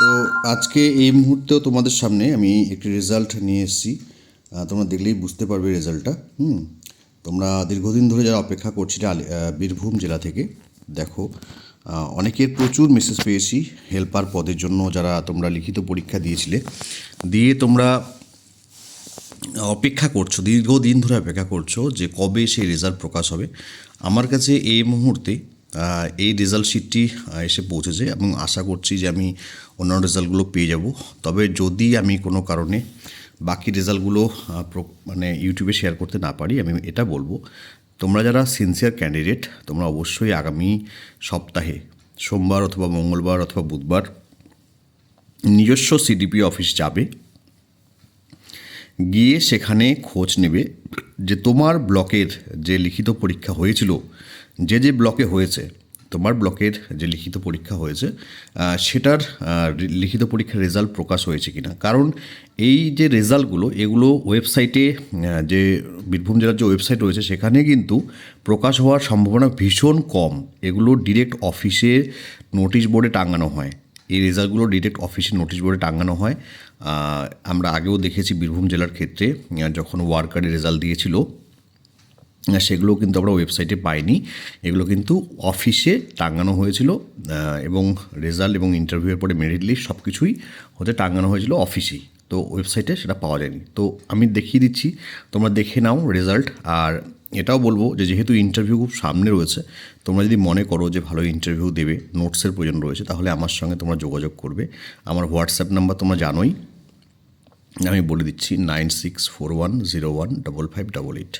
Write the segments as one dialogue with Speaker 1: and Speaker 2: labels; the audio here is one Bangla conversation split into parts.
Speaker 1: তো আজকে এই মুহূর্তেও তোমাদের সামনে আমি একটি রেজাল্ট নিয়ে এসেছি। তোমরা দেখলেই বুঝতে পারবে রেজাল্টটা হুম, তোমরা দীর্ঘদিন ধরে যারা অপেক্ষা করছিলে আলি- বীরভূম জেলা থেকে, দেখো অনেকের প্রচুর মেসেজ পেয়েছি হেল্পার পদের জন্য যারা তোমরা লিখিত পরীক্ষা দিয়েছিলে। দিয়ে তোমরা অপেক্ষা করছ, দীর্ঘদিন ধরে অপেক্ষা করছ যে কবে সেই রেজাল্ট প্রকাশ হবে। আমার কাছে এই মুহূর্তে এই রেজাল্ট শিটটি এসে পৌঁছেছে এবং আশা করছি যে আমি অন্যান্য রেজাল্টগুলো পেয়ে যাব। তবে যদি আমি কোনো কারণে বাকি রেজাল্টগুলো মানে ইউটিউবে শেয়ার করতে না পারি, আমি এটা বলব। তোমরা যারা সিনসিয়ার ক্যান্ডিডেট তোমরা অবশ্যই আগামী সপ্তাহে, সোমবার অথবা মঙ্গলবার অথবা বুধবার, নিজস্ব সিডিপি অফিস যাবে। গিয়ে সেখানে খোঁজ নেবে যে তোমার ব্লকের যে লিখিত পরীক্ষা হয়েছিল যে যে ব্লকে হয়েছে, তোমার ব্লকের যে লিখিত পরীক্ষা হয়েছে সেটার লিখিত পরীক্ষার রেজাল্ট প্রকাশ হয়েছে কি না কারণ এই যে রেজাল্টগুলো, এগুলো ওয়েবসাইটে যে বীরভূম জেলার যে ওয়েবসাইট রয়েছে, সেখানে কিন্তু প্রকাশ হওয়ার সম্ভাবনা ভীষণ কম। এগুলো ডিরেক্ট অফিসে নোটিশ বোর্ডে টাঙানো হয়। এই রেজাল্টগুলো ডিরেক্ট অফিসে নোটিশ বোর্ডে টাঙানো হয়। আমরা আগেও দেখেছি বীরভূম জেলার ক্ষেত্রে যখন ওয়ার্কারের রেজাল্ট দিয়েছিল সেগুলো কিন্তু আমরা ওয়েবসাইটে পাইনি। এগুলো কিন্তু অফিসে টাঙানো হয়েছিল এবং রেজাল্ট এবং ইন্টারভিউয়ের পরে মেরিট লিস্ট সব কিছুই হতে টাঙানো হয়েছিল অফিসেই। তো ওয়েবসাইটে সেটা পাওয়া যায়নি। তো আমি দেখিয়ে দিচ্ছি, তোমরা দেখে নাও রেজাল্ট। আর এটাও বলব যে, যেহেতু ইন্টারভিউ খুব সামনে রয়েছে, তোমরা যদি মনে করো যে, ভালো ইন্টারভিউ দেবে, নোটসের প্রয়োজন রয়েছে, তাহলে আমার সঙ্গে তোমরা যোগাযোগ করবে। আমার হোয়াটসঅ্যাপ নাম্বার তোমরা জানোই। আমি বলে দিচ্ছি, nine six four one zero one double five double eight.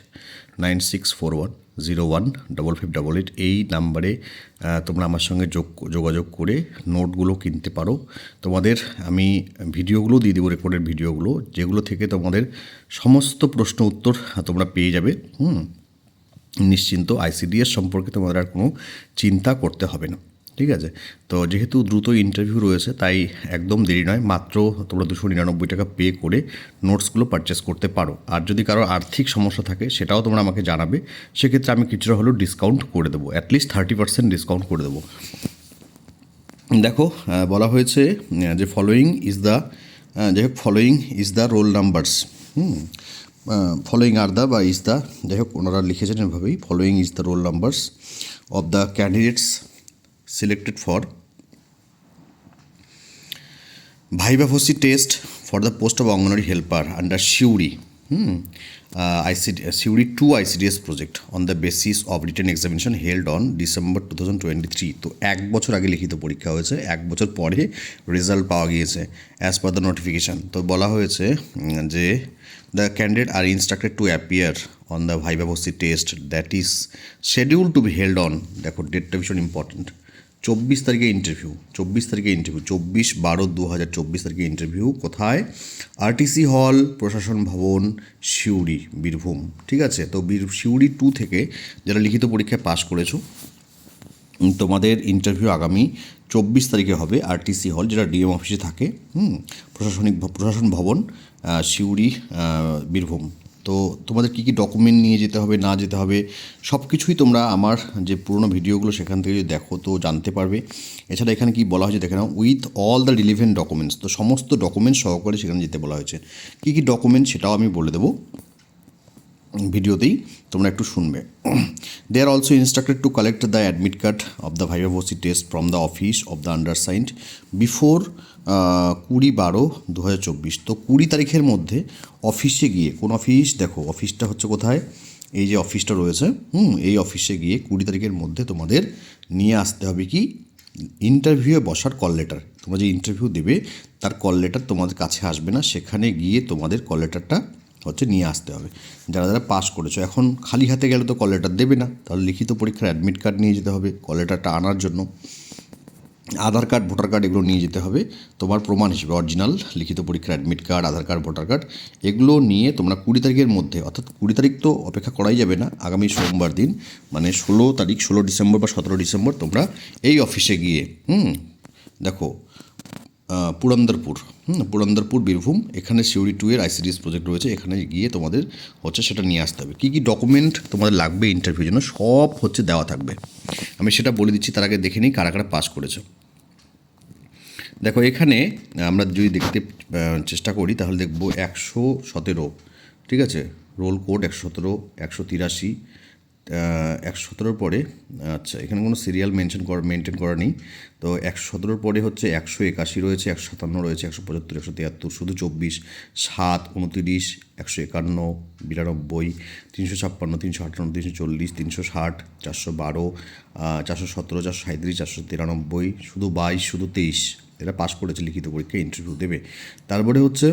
Speaker 1: Nine six four one zero one double five double eight এই নাম্বারে তোমরা আমার সঙ্গে যোগ, যোগাযোগ করে নোটগুলো কিনতে পারো। তোমাদের আমি ভিডিওগুলো দিয়ে দেবো রেকর্ডের ভিডিওগুলো, যেগুলো থেকে তোমাদের সমস্ত প্রশ্ন উত্তর তোমরা পেয়ে যাবে। হুম, নিশ্চিন্ত আইসিডিএস সম্পর্কে তোমাদের আর কোনো চিন্তা করতে হবে না। ঠিক আছে? তো যেহেতু দ্রুত ইন্টারভিউ রয়েছে, তাই একদম দেরি নয়। মাত্র তোমরা দুশো নিরানব্বই টাকা পে করে নোটসগুলো পারচেস করতে পারো। আর যদি কারও আর্থিক সমস্যা থাকে, সেটাও তোমরা আমাকে জানাবে। সেক্ষেত্রে আমি কিছুটা হলেও ডিসকাউন্ট করে দেবো। অ্যাটলিস্ট থার্টি পার্সেন্ট ডিসকাউন্ট করে দেবো। দেখো বলা হয়েছে যে ফলোয়িং ইজ দ্য যাই হোক following is the roll numbers hmm following are the বা ইজ দ্য যাই হোক, ওনারা লিখেছেন এভাবেই following is the roll numbers of the candidates selected for viva voce test for the post of anganwadi helper under Suri hmm ICD Suri two ICDS project on the basis of written examination held on December two thousand twenty three তো এক বছর আগে লিখিত পরীক্ষা হয়েছে, এক বছর পরে রেজাল্ট পাওয়া গিয়েছে অ্যাজ পার দ্য নোটিফিকেশান তো বলা হয়েছে যে the candidate are instructed to appear on the viva voce test that is schedule to be held on দেখো ডেটটা ভীষণ ইম্পর্ট্যান্ট চব্বিশ তারিখে ইন্টারভিউ চব্বিশ তারিখে ইন্টারভিউ চব্বিশ বারো দু হাজার চব্বিশ তারিখে ইন্টারভিউ কোথায়? আরটিসি হল প্রশাসন ভবন, সিউড়ি, বীরভূম, ঠিক আছে? তো বীর, সিউড়ি টু থেকে যারা লিখিত পরীক্ষায় পাশ করেছ তোমাদের ইন্টারভিউ আগামী চব্বিশ তারিখে হবে আরটিসি হল যেটা ডিএম অফিসে থাকে, হুম? প্রশাসনিক প্রশাসন ভবন সিউড়ি বীরভূম। তো তোমাদের কী কী ডকুমেন্ট নিয়ে যেতে হবে, না যেতে হবে সব কিছুই তোমরা আমার যে পুরোনো ভিডিওগুলো সেখান থেকে যদি দেখো তো জানতে পারবে। এছাড়া এখানে কি বলা হয়েছে দেখে নাও with all the relevant documents তো সমস্ত ডকুমেন্টস সহকারে সেখানে যেতে বলা হয়েছে। কী কী ডকুমেন্ট সেটাও আমি বলে দেবো। ভিডিওতেই তোমরা একটু শুনবে। They are also instructed to collect the admit card of the viva voce test from the office of the undersigned before কুড়ি বারো দু তো কুড়ি তারিখের মধ্যে অফিসে গিয়ে, কোন অফিস দেখো অফিসটা হচ্ছে কোথায়? এই যে অফিসটা রয়েছে, হুম, এই অফিসে গিয়ে কুড়ি তারিখের মধ্যে তোমাদের নিয়ে আসতে হবে কি? ইন্টারভিউয়ে বসার কল লেটার তোমরা যে ইন্টারভিউ দেবে, তার কল লেটার তোমাদের কাছে আসবে না। সেখানে গিয়ে তোমাদের কল লেটারটা হচ্ছে নিয়ে আসতে হবে। যারা যারা পাস করেছ, এখন খালি হাতে গেলে তো কল লেটার দেবে না। তাহলে লিখিত পরীক্ষার অ্যাডমিট কার্ড নিয়ে যেতে হবে কল আনার জন্য। আধার কার্ড ভোটার কার্ড এগুলো নিয়ে যেতে হবে। তোমার প্রমাণ হিসেবে অরিজিনাল লিখিত পরীক্ষার admit card Aadhaar card voter card এগুলো নিয়ে তোমরা কুড়ি তারিখের মধ্যে, অর্থাৎ কুড়ি তারিখ তো অপেক্ষা করাই যাবে না, আগামী সোমবার দিন মানে ষোলো তারিখ, ষোলো ডিসেম্বর বা সতেরো ডিসেম্বর তোমরা এই অফিসে গিয়ে, হুম, দেখো পুরন্দরপুর। হুম, পুরন্দরপুর, বীরভূম, এখানে সিউড়ি টু এর আইসিডিএস প্রজেক্ট রয়েছে। এখানে গিয়ে তোমাদের হচ্ছে সেটা নিয়ে আসতে হবে। কী কী ডকুমেন্ট তোমাদের লাগবে ইন্টারভিউ জন্য? সব হচ্ছে দেওয়া থাকবে। আমি সেটা বলে দিচ্ছি, তার আগে দেখে নিই কারা কারা পাস করেছে। দেখো, এখানে আমরা যদি দেখতে চেষ্টা করি, তাহলে দেখব একশো সতেরো, ঠিক আছে? রোল কোড একশো সতেরো, একশো তিরাশি একশো সতেরোর পরে আচ্ছা এখানে কোনো সিরিয়াল মেনশন করা মেনটেন করা নেই। তো একশো সতেরোর পরে হচ্ছে একশো একাশি রয়েছে, একশো সাতান্ন রয়েছে, একশো পঁচাত্তর, একশো তিয়াত্তর, শুধু চব্বিশ, সাত, উনতিরিশ, একশো একান্ন, বিরানব্বই, তিনশো ছাপ্পান্ন, তিনশো আটান্ন, তিনশো চল্লিশ, তিনশো ষাট, চারশো বারো চারশো সতেরো, চারশো সাঁত্রিশ চারশো তিরানব্বই, শুধু বাইশ, শুধু তেইশ। এরা পাস করেছে লিখিত পরীক্ষায় ইন্টারভিউ দেবে। তারপরে হচ্ছে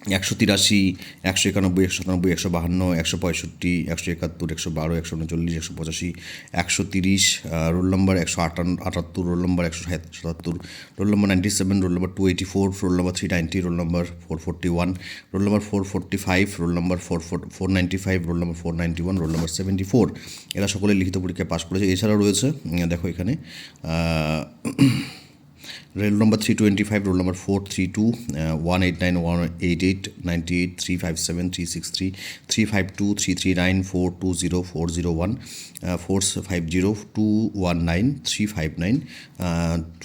Speaker 1: একশো তিরাশি একশো একানব্বই একশো সাতানব্বই একশো বাহান্ন একশো পঁয়ষট্টি একশো একাত্তর একশো বারো একশো উনচল্লিশ একশো পঁচাশি একশো তিরিশ রোল নম্বর একশো আটান্ন আটাত্তর রোল নম্বর একশো সাত- সাতাত্তর roll number ninety seven roll number two eighty four roll number three ninety roll number four forty one roll number four forty five roll number four four four ninety five roll number four ninety one roll number seventy four এরা সকলে লিখিত পরীক্ষায় পাশ করেছে এছাড়াও রয়েছে দেখো এখানে roll number three twenty five roll number four three two one eight nine one eight eight ninety eight three five seven three six three three five two three three nine four two zero four zero one four five zero two one nine three five nine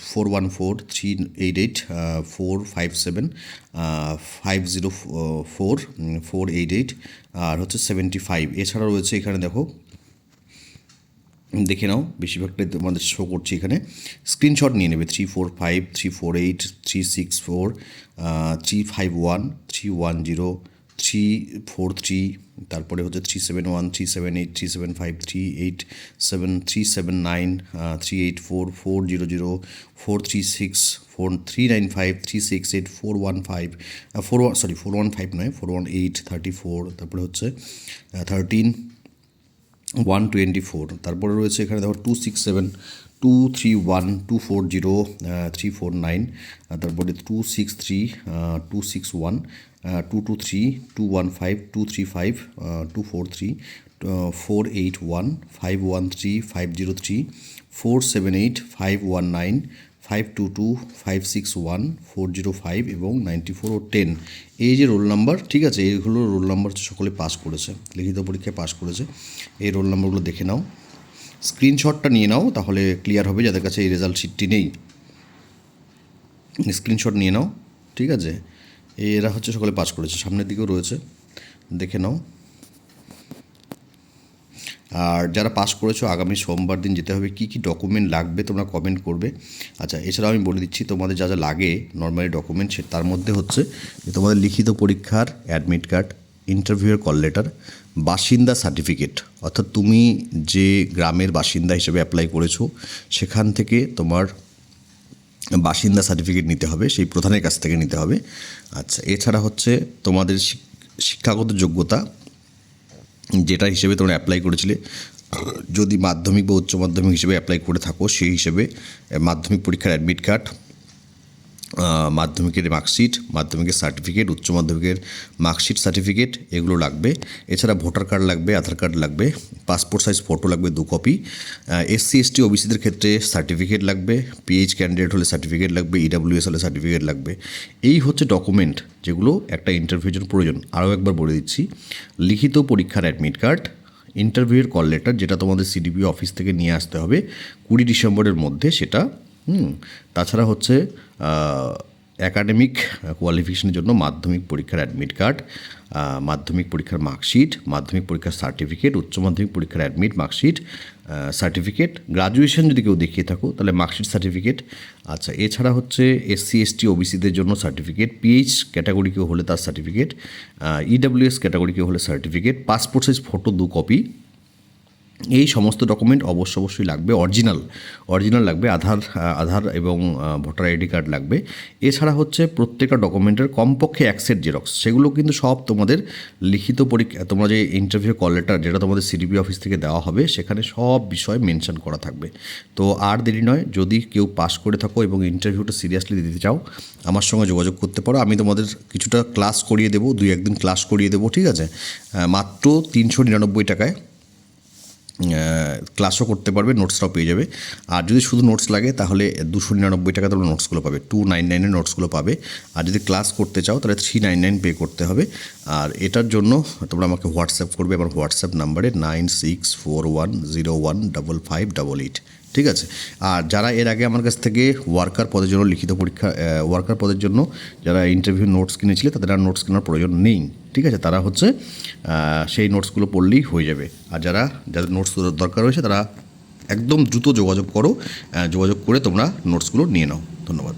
Speaker 1: four one four three eight eight four five seven five zero four four eight eight আর হচ্ছে সেভেন্টি ফাইভ এছাড়া রয়েছে এখানে দেখো দেখে নাও, বেশিরভাগটাই তোমাদের শো করছি এখানে। স্ক্রিনশট নিয়ে নেবে three four five three four eight three six four three five one three one zero three four three তারপরে হচ্ছে three seven one three seven eight three seven five three eight seven three seven nine three eight four four zero zero four three six four three nine five three six eight four one five four one sorry four one five নয় four one eight thirty four তারপরে হচ্ছে থার্টিন ওয়ান টোয়েন্টি ফোর তারপরে রয়েছে এখানে দেখো two six seven two three one two four zero three four nine তারপরে two six three two six one two two three two one five two three five two four three four eight one five one three five zero three four seven eight five one nine five two two five six one four zero five এবং নাইনটি ফোর ও টেন এই যে রোল নাম্বার ঠিক আছে, এইগুলো রোল নাম্বার সকলে পাস করেছে, লিখিত পরীক্ষায় পাস করেছে। এই রোল নাম্বারগুলো দেখে নাও। স্ক্রিনশটটা নিয়ে নাও, তাহলে ক্লিয়ার হবে যাদের কাছে এই রেজাল্ট শিটটি নেই। স্ক্রিনশট নিয়ে নাও, ঠিক আছে। এরা হচ্ছে সকলে পাস করেছে, সামনের দিকেও রয়েছে। দেখে নাও। আর যারা পাস করেছ, আগামী সোমবার দিন যেতে হবে। কী কী ডকুমেন্ট লাগবে তোমরা কমেন্ট করবে। আচ্ছা এছাড়াও আমি বলে দিচ্ছি, তোমাদের যা যা লাগে নর্মালি ডকুমেন্ট সে তার মধ্যে হচ্ছে তোমাদের লিখিত পরীক্ষার অ্যাডমিট কার্ড ইন্টারভিউয়ের কল লেটার বাসিন্দা সার্টিফিকেট অর্থাৎ তুমি যে গ্রামের বাসিন্দা হিসেবে অ্যাপ্লাই করেছ, সেখান থেকে তোমার বাসিন্দা সার্টিফিকেট নিতে হবে, সেই প্রধানের কাছ থেকে নিতে হবে। আচ্ছা এছাড়া হচ্ছে তোমাদের শিক্ষাগত যোগ্যতা যেটা হিসেবে তোমরা অ্যাপ্লাই করেছিলে, যদি মাধ্যমিক বা উচ্চ মাধ্যমিক হিসেবে অ্যাপ্লাই করে থাকো, সেই হিসেবে মাধ্যমিক পরীক্ষার অ্যাডমিট কার্ড মাধ্যমিকের মার্কশিট মাধ্যমিকের সার্টিফিকেট উচ্চ মাধ্যমিকের মার্কশিট সার্টিফিকেট এগুলো লাগবে। এছাড়া ভোটার কার্ড লাগবে আধার কার্ড লাগবে পাসপোর্ট সাইজ ফটো লাগবে, দু কপি এসসি এসটি ওবিসিদের ক্ষেত্রে সার্টিফিকেট লাগবে পিএইচ ক্যান্ডিডেট হলে সার্টিফিকেট লাগবে ইডাব্লিউএস হলে সার্টিফিকেট লাগবে। এই হচ্ছে ডকুমেন্ট যেগুলো একটা ইন্টারভিউর জন্য প্রয়োজন। আরও একবার বলে দিচ্ছি, লিখিত পরীক্ষার অ্যাডমিট কার্ড ইন্টারভিউয়ের কল লেটার যেটা তোমাদের সিডিপি অফিস থেকে নিয়ে আসতে হবে কুড়ি ডিসেম্বরের মধ্যে সেটা হুম, তাছাড়া হচ্ছে একাডেমিক কোয়ালিফিকেশনের জন্য মাধ্যমিক পরীক্ষার অ্যাডমিট কার্ড মাধ্যমিক পরীক্ষার মার্কশিট মাধ্যমিক পরীক্ষার সার্টিফিকেট উচ্চ মাধ্যমিক পরীক্ষার অ্যাডমিট মার্কশিট সার্টিফিকেট গ্রাজুয়েশন যদি কেউ দেখিয়ে থাকো, তাহলে মার্কশিট সার্টিফিকেট আচ্ছা এছাড়া হচ্ছে এসসি এসটি ওবিসিদের জন্য সার্টিফিকেট পিএইচ ক্যাটাগরি কেউ হলে তার সার্টিফিকেট ইডাব্লিউএস ক্যাটাগরি কেউ হলে সার্টিফিকেট পাসপোর্ট সাইজ ফটো দু কপি এই সমস্ত ডকুমেন্ট অবশ্য অবশ্যই লাগবে অরিজিনাল অরিজিনাল লাগবে, আধার আধার এবং ভোটার আইডি কার্ড লাগবে। এছাড়া হচ্ছে প্রত্যেকটা ডকুমেন্টের কমপক্ষে এক সেট জেরক্স সেগুলো কিন্তু সব তোমাদের লিখিত পরীক্ষা, তোমরা যে ইন্টারভিউ কল লেটার যেটা তোমাদের সিডিপি অফিস থেকে দেওয়া হবে, সেখানে সব বিষয় মেনশন করা থাকবে। তো আর দেরি নয়, যদি কেউ পাস করে থাকো এবং ইন্টারভিউটা সিরিয়াসলি দিতে চাও, আমার সঙ্গে যোগাযোগ করতে পারো। আমি তোমাদের কিছুটা ক্লাস করিয়ে দেবো, দুই একদিন ক্লাস করিয়ে দেবো, ঠিক আছে? মাত্র তিনশো নিরানব্বই টাকায়। ক্লাসও করতে পারবে নোটসটাও পেয়ে যাবে। আর যদি শুধু নোটস লাগে, তাহলে দুশো নিরানব্বই টাকা তোমরা নোটসগুলো পাবে। টু নাইন নাইনের নোটসগুলো পাবে। আর যদি ক্লাস করতে চাও, তাহলে থ্রি নাইন নাইন পে করতে হবে। আর এটার জন্য তোমরা আমাকে হোয়াটসঅ্যাপ করবে। আমার হোয়াটসঅ্যাপ নাম্বারে nine six four one zero one double five double eight ঠিক আছে? আর যারা এর আগে আমার কাছ থেকে ওয়ার্কার পদের জন্য লিখিত পরীক্ষা ওয়ার্কার পদের জন্য যারা ইন্টারভিউ নোটস কিনেছিলে, তাদের আর নোটস কেনার প্রয়োজন নেই। ঠিক আছে? তারা হচ্ছে সেই নোটসগুলো পড়লেই হয়ে যাবে। আর যারা, যাদের নোটস দরকার রয়েছে, তারা একদম দ্রুত যোগাযোগ করো। যোগাযোগ করে তোমরা নোটসগুলো নিয়ে নাও। ধন্যবাদ।